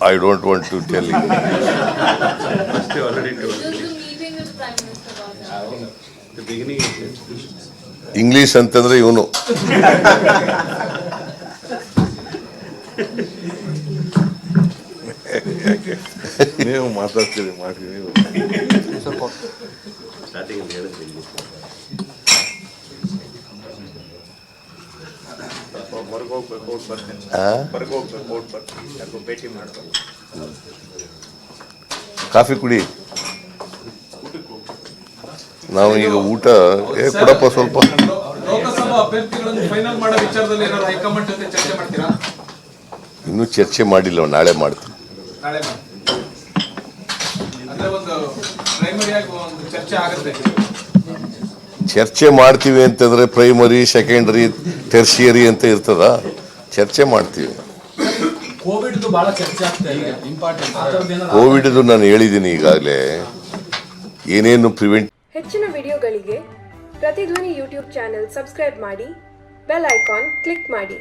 I don't want to tell you First you already told. Is the meeting with Prime Minister about that. The beginning is. English ಅಂತಂದ್ರೆ ಇವನು ನೀವು ಮಾತಾಡ್ತೀರಿ ಮಾಡಿ ನೀವು starting ಅಲ್ಲಿ ಹೇಳಿದ್ರಿ ಕಾಫಿ ಕುಡಿ. ನಾವು ಈಗ ಊಟ ಏ ಕೊಡಪ್ಪ ಸ್ವಲ್ಪ. ಇನ್ನು ಅಭ್ಯರ್ಥಿಗಳನ್ನು ಫೈನಲ್ ಮಾಡೋ ವಿಚಾರದಲ್ಲಿ ಏನಾದ್ರು ಹೈಕಮಾಂಡ್ ಜೊತೆ ಚರ್ಚೆ ಮಾಡ್ತೀರಾ? ಇನ್ನೂ ಚರ್ಚೆ ಮಾಡಿಲ್ಲ ನಾಳೆ ಮಾಡ್ತೀನಿ. ನಾಳೆ ಮಾಡಿ. ಅಂದ್ರೆ ಒಂದು ಪ್ರೈಮರಿ ಒಂದು ಚರ್ಚೆ ಆಗುತ್ತೆ. ಚರ್ಚೆ ಮಾಡ್ತೀವಿ ಅಂತಂದ್ರೆ ಪ್ರೈಮರಿ ಸೆಕೆಂಡರಿ ಟೆರ್ಷಿಯರಿ ಅಂತ ಇರ್ತದ. ಚರ್ಚೆ ಮಾಡ್ತೀವಿ. ಕೋವಿಡ್ ಬಹಳ ಚರ್ಚೆ ಇದೆ. ಇಂಪಾರ್ಟೆಂಟ್ ಆ ಥರದ್ದು ಕೋವಿಡ್ದು ನಾನು ಹೇಳಿದ್ದೀನಿ ಈಗಾಗಲೇ. ಏನೇನು ಪ್ರಿವೆಂಟ್ ಹೆಚ್ಚಿನ ವಿಡಿಯೋಗಳಿಗೆ ಪ್ರತಿಧ್ವನಿ ಯೂಟ್ಯೂಬ್ ಚಾನೆಲ್ ಸಬ್ಸ್ಕ್ರೈಬ್ ಮಾಡಿ ಬೆಲ್ ಐಕಾನ್ ಕ್ಲಿಕ್ ಮಾಡಿ.